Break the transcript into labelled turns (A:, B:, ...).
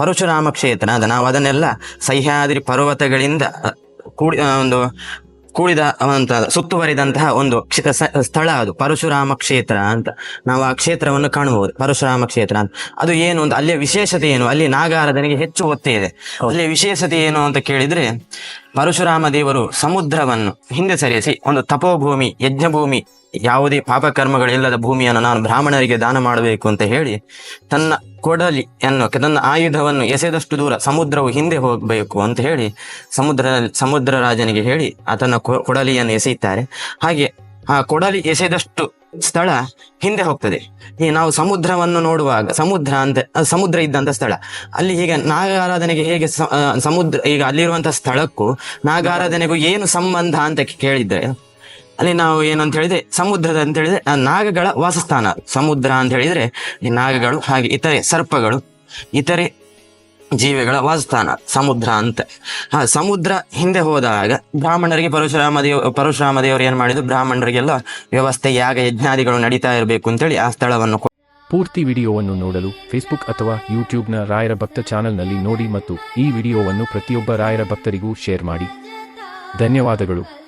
A: ಪರಶುರಾಮ ಕ್ಷೇತ್ರ ಅದು. ನಾವು ಅದನ್ನೆಲ್ಲ ಸಹ್ಯಾದ್ರಿ ಪರ್ವತಗಳಿಂದ ಕೂಡಿ ಒಂದು ಕೂಡಿದ ಸುತ್ತುವರಿದಂತಹ ಒಂದು ಸ್ಥಳ ಅದು. ಪರಶುರಾಮ ಕ್ಷೇತ್ರ ಅಂತ ನಾವು ಆ ಕ್ಷೇತ್ರವನ್ನು ಕಾಣಬಹುದು ಪರಶುರಾಮ ಕ್ಷೇತ್ರ ಅಂತ. ಅದು ಏನು ಅಂತ ಅಲ್ಲಿಯ ವಿಶೇಷತೆ ಏನು? ಅಲ್ಲಿ ನಾಗಾರಾಧನೆಗೆ ಹೆಚ್ಚು ಒತ್ತೆ ಇದೆ. ಅಲ್ಲಿಯ ವಿಶೇಷತೆ ಏನು ಅಂತ ಕೇಳಿದ್ರೆ ಪರಶುರಾಮ ದೇವರು ಸಮುದ್ರವನ್ನು ಹಿಂದೆ ಸರಿಸಿ ಒಂದು ತಪೋಭೂಮಿ, ಯಜ್ಞಭೂಮಿ, ಯಾವುದೇ ಪಾಪಕರ್ಮಗಳಿಲ್ಲದ ಭೂಮಿಯನ್ನು ನಾನು ಬ್ರಾಹ್ಮಣರಿಗೆ ದಾನ ಮಾಡಬೇಕು ಅಂತ ಹೇಳಿ ತನ್ನ ಕೊಡಲಿಯನ್ನು, ತನ್ನ ಆಯುಧವನ್ನು ಎಸೆದಷ್ಟು ದೂರ ಸಮುದ್ರವು ಹಿಂದೆ ಹೋಗಬೇಕು ಅಂತ ಹೇಳಿ ಸಮುದ್ರ ಸಮುದ್ರ ರಾಜನಿಗೆ ಹೇಳಿ ಆತನ ಕೊಡಲಿಯನ್ನು ಎಸೆಯುತ್ತಾರೆ. ಹಾಗೆ ಆ ಕೊಡಲಿ ಎಸೆದಷ್ಟು ಸ್ಥಳ ಹಿಂದೆ ಹೋಗ್ತದೆ. ಈ ನಾವು ಸಮುದ್ರವನ್ನು ನೋಡುವಾಗ, ಸಮುದ್ರ ಅಂತ ಸಮುದ್ರ ಇದ್ದಂತ ಸ್ಥಳ. ಅಲ್ಲಿ ಹೀಗೆ ನಾಗಾರಾಧನೆಗೆ ಹೇಗೆ ಸಮುದ್ರ, ಈಗ ಅಲ್ಲಿರುವಂತಹ ಸ್ಥಳಕ್ಕೂ ನಾಗಾರಾಧನೆಗೂ ಏನು ಸಂಬಂಧ ಅಂತ ಕೇಳಿದ್ರೆ, ಅಲ್ಲಿ ನಾವು ಏನು ಅಂತ ಹೇಳಿದ್ರೆ, ಸಮುದ್ರದ ಅಂತ ಹೇಳಿದ್ರೆ ನಾಗಗಳ ವಾಸಸ್ಥಾನ. ಸಮುದ್ರ ಅಂತ ಹೇಳಿದ್ರೆ, ಈ ನಾಗಗಳು ಹಾಗೆ ಇತರೆ ಸರ್ಪಗಳು, ಇತರೆ ಜೀವಿಗಳ ವಾಸಸ್ಥಾನ ಸಮುದ್ರ ಅಂತ. ಆ ಸಮುದ್ರ ಹಿಂದೆ ಹೋದಾಗ ಬ್ರಾಹ್ಮಣರಿಗೆ ಪರಶುರಾಮ ದೇವ ಪರಶುರಾಮ ದೇವರು ಏನ್ ಮಾಡಿದ್ರು? ಬ್ರಾಹ್ಮಣರಿಗೆಲ್ಲ ವ್ಯವಸ್ಥೆ ಯಾಗ ಯಜ್ಞಾದಿಗಳು ನಡೀತಾ ಇರಬೇಕು ಅಂತೇಳಿ ಆ ಸ್ಥಳವನ್ನು
B: ಪೂರ್ತಿ ವಿಡಿಯೋವನ್ನು ನೋಡಲು ಫೇಸ್ಬುಕ್ ಅಥವಾ ಯೂಟ್ಯೂಬ್ನ ರಾಯರ ಭಕ್ತ ಚಾನೆಲ್ನಲ್ಲಿ ನೋಡಿ ಮತ್ತು ಈ ವಿಡಿಯೋವನ್ನು ಪ್ರತಿಯೊಬ್ಬ ರಾಯರ ಭಕ್ತರಿಗೂ ಶೇರ್ ಮಾಡಿ. ಧನ್ಯವಾದಗಳು.